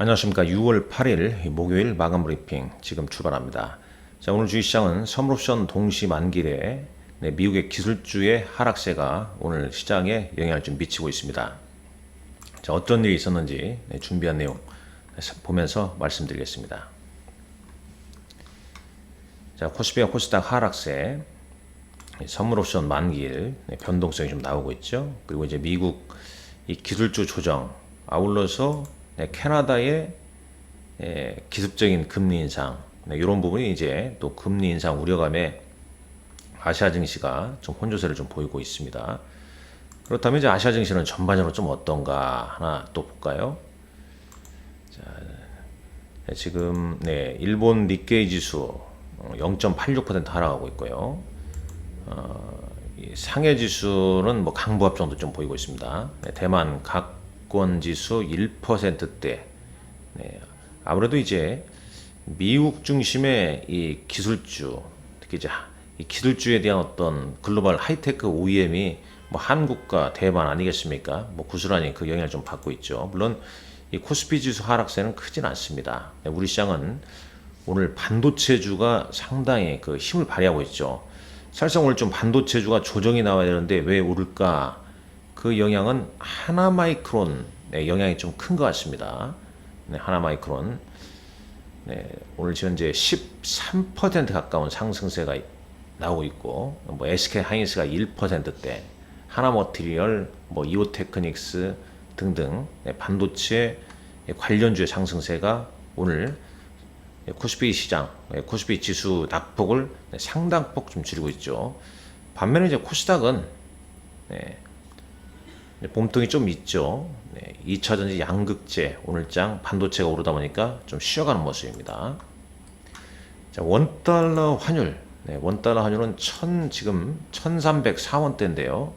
안녕하십니까. 6월 8일 목요일 마감 브리핑 지금 출발합니다. 자, 오늘 주식시장은 선물옵션 동시 만기에 네, 미국의 기술주의 하락세가 오늘 시장에 영향을 좀 미치고 있습니다. 자, 어떤 일이 있었는지 네, 준비한 내용 보면서 말씀드리겠습니다. 자, 코스피와 코스닥 하락세, 선물옵션 만기일 네, 변동성이 좀 나오고 있죠. 그리고 이제 미국 이 기술주 조정 아울러서 네, 캐나다의 예, 기습적인 금리 인상 네, 이런 부분이 이제 또 금리 인상 우려감에 아시아 증시가 좀 혼조세를 좀 보이고 있습니다. 그렇다면 이제 아시아 증시는 전반적으로 좀 어떤가 하나 또 볼까요? 자, 네, 지금 네 일본 니케이 지수 0.86% 하락하고 있고요. 어, 이 상해 지수는 뭐 강보합 정도 좀 보이고 있습니다. 네, 대만 각 권 지수 1%대. 네, 아무래도 이제 미국 중심의 이 기술주, 특히 이제 이 기술주에 대한 어떤 글로벌 하이테크 OEM이 뭐 한국과 대만 아니겠습니까? 뭐 구슬하니 그 영향을 좀 받고 있죠. 물론 이 코스피 지수 하락세는 크진 않습니다. 네, 우리 시장은 오늘 반도체주가 상당히 그 힘을 발휘하고 있죠. 사실상 오늘 좀 반도체주가 조정이 나와야 되는데 왜 오를까? 그 영향은 하나 마이크론 네, 영향이 좀 큰 것 같습니다. 네, 하나 마이크론 네, 오늘 현재 13% 가까운 상승세가 나오고 있고 뭐 SK 하이닉스가 1%대 하나 머티리얼 뭐 이오테크닉스 등등 네, 반도체 관련주의 상승세가 오늘 코스피 시장, 코스피 지수 낙폭을 상당폭 좀 줄이고 있죠. 반면에 이제 코스닥은 네, 봄통이 좀 있죠. 네, 2차전지 양극재 오늘장 반도체가 오르다 보니까 좀 쉬어가는 모습입니다. 자, 원달러 환율. 네, 원달러 환율은 천 지금 1,304원대인데요.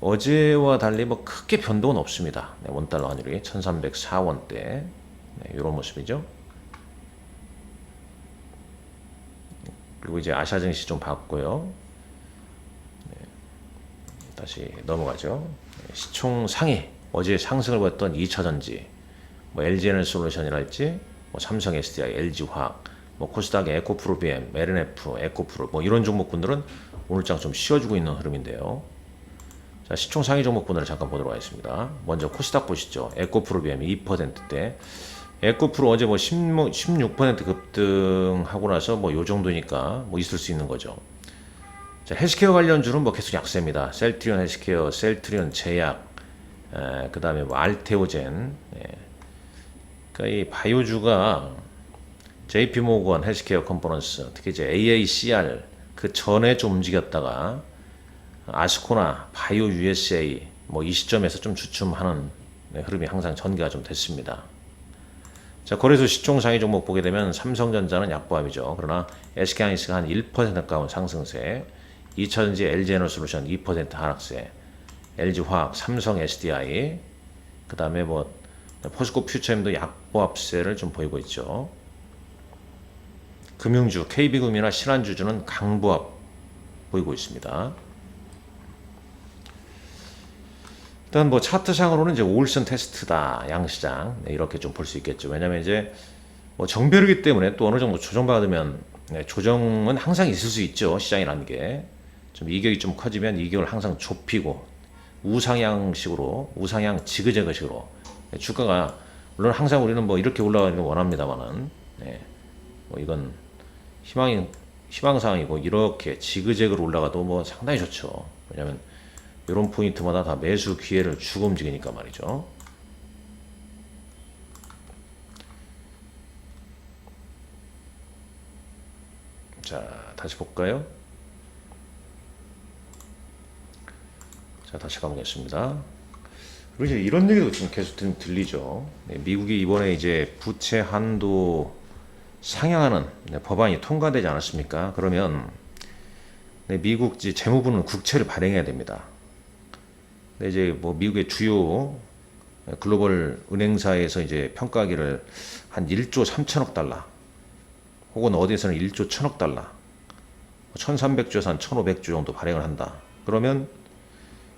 어제와 달리 뭐 크게 변동은 없습니다. 네, 원달러 환율이 1,304원대. 네, 이런 모습이죠. 그리고 이제 아시아 증시 좀 봤고요. 네, 다시 넘어가죠. 네, 시총 상위 어제 상승을 보였던 2차 전지, 뭐 LG에너지 솔루션이랄지, 뭐 삼성 SDI, LG 화학, 뭐 코스닥의 에코프로비엠, LNF, 에코프로 뭐 이런 종목군들은 오늘장 좀 쉬어주고 있는 흐름인데요. 자, 시총 상위 종목군들을 잠깐 보도록 하겠습니다. 먼저 코스닥 보시죠. 에코프로비엠 2%대. 에코프로 어제 뭐 16, 16% 급등하고 나서 뭐 요 정도니까 뭐 있을 수 있는 거죠. 자, 헬스케어 관련주는 뭐 계속 약세입니다. 셀트리온 헬스케어, 셀트리온 제약, 그 다음에 뭐 알테오젠. 예. 그러니까 이 바이오주가 JP 모건 헬스케어 컴포넌스, 특히 이제 AACR 그 전에 좀 움직였다가 아스코나, 바이오 USA 뭐 이 시점에서 좀 주춤하는 네, 흐름이 항상 전개가 좀 됐습니다. 자, 거래소 시총 상위 종목 보게 되면 삼성전자는 약보합이죠. 그러나 SK하이닉스가 한 1% 가까운 상승세, 2차전지 LG에너솔루션 2% 하락세, LG화학, 삼성 SDI, 그 다음에 뭐 포스코 퓨처엠도 약보합세를 좀 보이고 있죠. 금융주, KB금이나 신한주주는 강보합 보이고 있습니다. 일단 뭐 차트상으로는 이제 올선 테스트다 양시장 네, 이렇게 좀 볼 수 있겠죠. 왜냐하면 이제 뭐 정배르기 때문에 또 어느 정도 조정받으면 네, 조정은 항상 있을 수 있죠. 시장이라는 게 좀 이격이 좀 커지면 이격을 항상 좁히고 우상향식으로 우상향 지그재그식으로 네, 주가가 물론 항상 우리는 뭐 이렇게 올라가는 걸 원합니다만은 네, 뭐 이건 희망이 희망사항이고 이렇게 지그재그로 올라가도 뭐 상당히 좋죠. 왜냐하면 이런 포인트마다 다 매수 기회를 주고 움직이니까 말이죠. 자, 다시 볼까요? 자, 다시 가보겠습니다. 그리고 이제 이런 얘기도 좀 계속 들, 들리죠. 네, 미국이 이번에 이제 부채 한도 상향하는 네, 법안이 통과되지 않았습니까? 그러면 네, 미국 재무부는 국채를 발행해야 됩니다. 네, 이제 뭐 미국의 주요 글로벌 은행사에서 이제 평가하기를 한 1조 3천억 달러 혹은 어디에서는 1조 1천억 달러 1300조에서 한 1500조 정도 발행을 한다. 그러면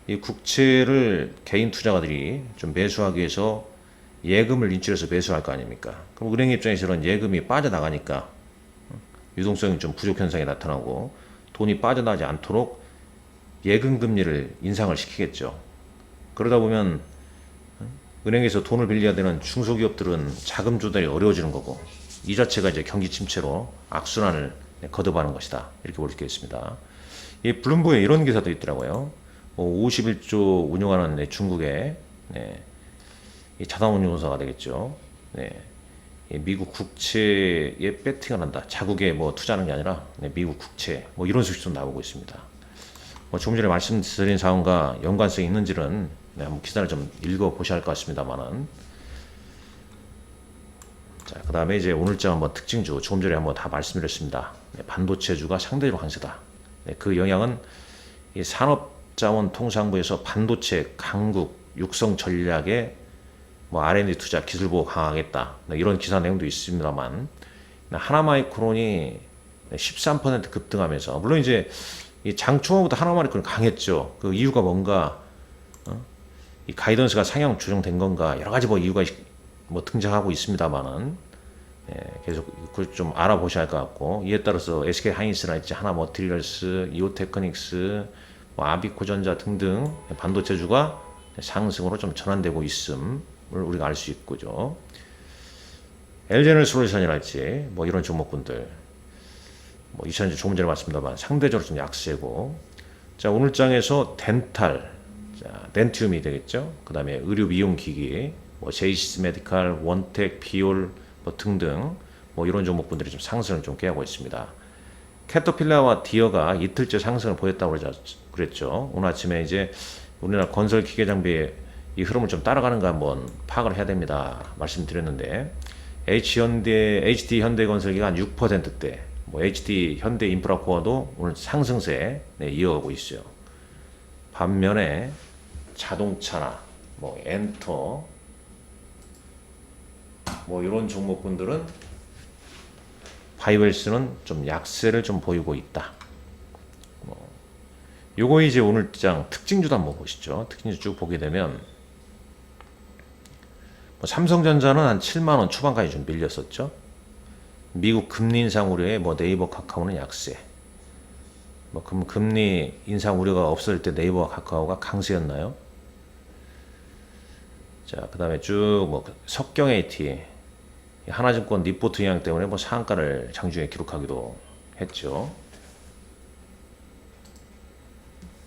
이 국채를 개인 투자가들이 좀 매수하기 위해서 예금을 인출해서 매수할 거 아닙니까? 그럼 은행 입장에서는 예금이 빠져나가니까 유동성이 좀 부족 현상이 나타나고 돈이 빠져나가지 않도록 예금 금리를 인상을 시키겠죠. 그러다 보면 은행에서 돈을 빌려야 되는 중소기업들은 자금 조달이 어려워지는 거고 이 자체가 이제 경기 침체로 악순환을 거듭하는 것이다. 이렇게 볼 수 있겠습니다. 이 블룸버그에 이런 기사도 있더라고요. 뭐 51조 운영하는 네, 중국의 네, 이 자산운용사가 되겠죠. 네, 이 미국 국채에 배팅을 한다. 자국에 뭐 투자하는 게 아니라 네, 미국 국채 뭐 이런 소식도 나오고 있습니다. 뭐 조금 전에 말씀드린 사항과 연관성이 있는지는 네, 한번 기사를 좀 읽어 보셔야 할 것 같습니다만은 자, 그 다음에 이제 오늘자 한번 특징주 조금 전에 한번 다 말씀드렸습니다. 네, 반도체주가 상대적으로 강세다. 네, 그 영향은 이 산업 자원통상부에서 반도체 강국 육성 전략에 뭐 R&D 투자 기술 보호 강화하겠다. 네, 이런 기사 내용도 있습니다만. 하나마이크론이 13% 급등하면서 물론 이제 이 장초부터 하나마이크론 강했죠. 그 이유가 뭔가 어? 이 가이던스가 상향 조정된 건가? 여러 가지 뭐 이유가 뭐 등장하고 있습니다만은. 예, 계속 그좀 알아보셔야 할 것 같고. 이에 따라서 SK 하이닉스랄지 하나 머티리얼스, 이오테크닉스, 뭐 아비코전자 등등 반도체주가 상승으로 좀 전환되고 있음을 우리가 알 수 있고죠. LG에너지 솔루션이랄지 뭐 이런 종목군들 뭐 이천지 조금 전에 말씀드렸지만 상대적으로 좀 약세고 자 오늘 장에서 덴탈 자 덴티움이 되겠죠. 그 다음에 의료 미용 기기 뭐 제이시스 메디칼, 원텍, 비올 뭐 등등 뭐 이런 종목분들이 좀 상승을 좀 깨하고 있습니다. 캐터필라와 디어가 이틀째 상승을 보였다고 그 랬죠. 오늘 아침에 이제 우리나라 건설 기계 장비의 이 흐름을 좀 따라가는가 한번 파악을 해야 됩니다. 말씀드렸는데 H 현대 HD 현대건설기가 한 6%대, 뭐 HD 현대 인프라코어도 오늘 상승세 네, 이어가고 있어요. 반면에 자동차나 뭐 엔터 뭐 이런 종목군들은 바이웰스는 좀 약세를 좀 보이고 있다. 뭐 요거 이제 오늘 장 특징주도 한번 보시죠. 특징주 쭉 보게 되면 뭐 삼성전자는 한 7만 원 초반까지 좀 밀렸었죠. 미국 금리 인상 우려에 뭐 네이버 카카오는 약세. 뭐 금, 금리 인상 우려가 없을 때 네이버와 카카오가 강세였나요? 자, 그다음에 쭉 뭐 석경 AT 하나증권 리포트 영향 때문에 뭐 상한가를 장중에 기록하기도 했죠.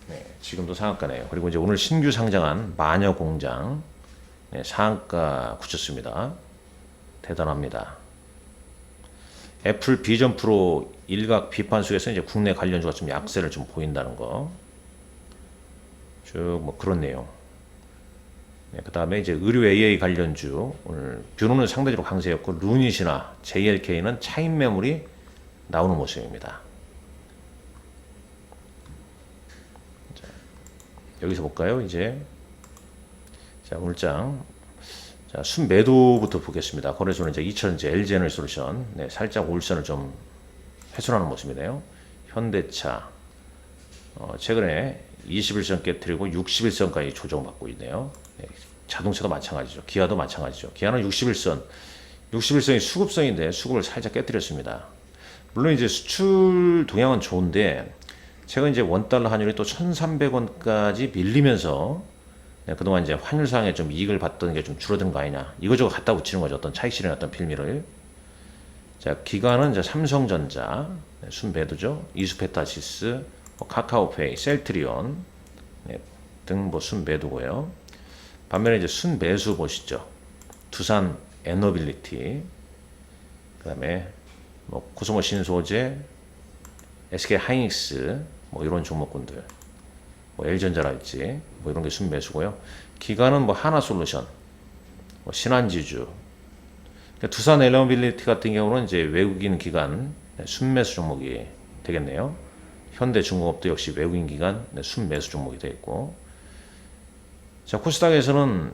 네, 지금도 상한가네요. 그리고 이제 오늘 신규 상장한 마녀 공장 네, 상한가 굳혔습니다. 대단합니다. 애플 비전 프로 일각 비판 속에서 이제 국내 관련주가 좀 약세를 좀 보인다는 거. 쭉 뭐 그런 내용. 네, 그 다음에 이제 의료 AA 관련주 오늘 뷰노는 상대적으로 강세였고 루닛이나 JLK는 차익 매물이 나오는 모습입니다. 여기서 볼까요? 이제 자 오늘장 자 순매도부터 보겠습니다. 거래소는 이제 2천 이제 LG에너지 솔루션 네, 살짝 올선을 좀 훼손하는 모습이네요. 현대차 어, 최근에 21선 깨뜨리고 61선까지 조정받고 있네요. 네, 자동차도 마찬가지죠. 기아도 마찬가지죠. 기아는 61선, 61선이 수급성인데 수급을 살짝 깨뜨렸습니다. 물론 이제 수출 동향은 좋은데 최근 이제 원달러 환율이 또 1,300원까지 밀리면서 네, 그동안 이제 환율상에 좀 이익을 봤던 게 좀 줄어든 거 아니냐. 이거저거 갖다 붙이는 거죠. 어떤 차익 실현 어떤 빌미를. 자, 기관은 이제 삼성전자, 네, 순배도죠. 이수페타시스, 뭐 카카오페이, 셀트리온 네, 등뭐 순매도고요. 반면에 이제 순매수 보시죠. 두산 에너빌리티, 그 다음에 뭐 코스모 신소재, SK 하이닉스 뭐 이런 종목군들, 뭐 L전자랄지 뭐 이런 게 순매수고요. 기관은 뭐 하나솔루션, 뭐 신한지주, 그러니까 두산 에너빌리티 같은 경우는 이제 외국인 기관 네, 순매수 종목이 되겠네요. 현대중공업도 역시 외국인 기관 네, 순매수 종목이 되겠고 자 코스닥에서는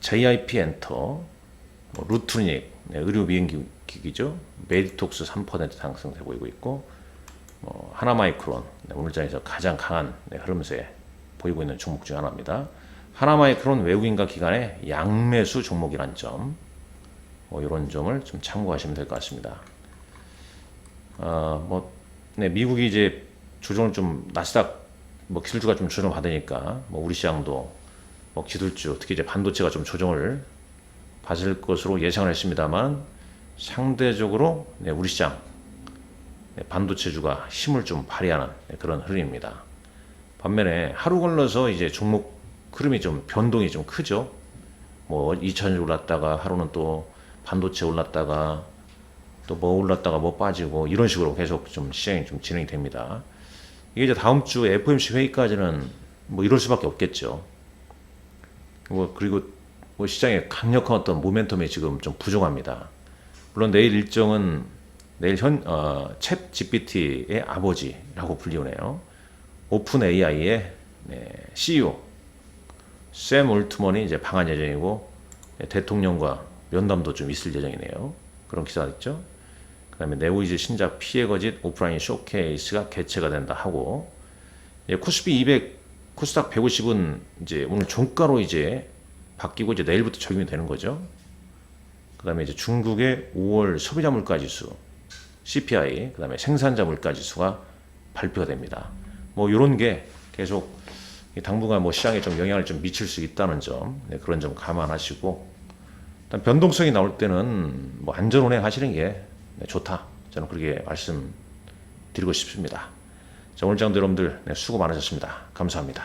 JIP 엔터, 뭐 루트닉, 네, 의료 비행기기죠. 메디톡스 3% 상승세 보이고 있고 뭐 하나마이크론 네, 오늘장에서 가장 강한 네, 흐름세 보이고 있는 종목 중 하나입니다. 하나마이크론 외국인과 기관의 양매수 종목이란 점, 뭐 이런 점을 좀 참고하시면 될 것 같습니다. 어, 뭐, 네, 미국이 이제 조정을 좀 나스닥 뭐 기술주가 좀 조정 받으니까 뭐 우리 시장도 뭐 기술주 특히 이제 반도체가 좀 조정을 받을 것으로 예상을 했습니다만 상대적으로 네, 우리 시장 네, 반도체주가 힘을 좀 발휘하는 네, 그런 흐름입니다. 반면에 하루 걸러서 이제 종목 흐름이 좀 변동이 좀 크죠. 뭐 2천이 올랐다가 하루는 또 반도체 올랐다가 또 뭐 올랐다가 뭐 빠지고 이런 식으로 계속 좀 시장이 좀 진행이 됩니다. 이게 이제 다음 주 FOMC 회의까지는 뭐 이럴 수밖에 없겠죠. 뭐 그리고 뭐 시장에 강력한 어떤 모멘텀이 지금 좀 부족합니다. 물론 내일 일정은 내일 현, 어, 챗 GPT의 아버지라고 불리우네요. 오픈 AI의 네, CEO 샘 올트먼이 이제 방한 예정이고 네, 대통령과 면담도 좀 있을 예정이네요. 그런 기사가 있죠. 그 다음에 네오이즈 신작 피해 거짓 오프라인 쇼케이스가 개최가 된다 하고 예, 코스피 200, 코스닥 150은 이제 오늘 종가로 이제 바뀌고 이제 내일부터 적용이 되는 거죠. 그 다음에 이제 중국의 5월 소비자 물가 지수 CPI, 그다음에 생산자 물가 지수가 발표가 됩니다. 뭐 이런 게 계속 이 당분간 뭐 시장에 좀 영향을 좀 미칠 수 있다는 점 네, 그런 점 감안하시고 일단 변동성이 나올 때는 뭐 안전 운행 하시는 게 네, 좋다. 저는 그렇게 말씀드리고 싶습니다. 자, 오늘 장도 여러분들 네, 수고 많으셨습니다. 감사합니다.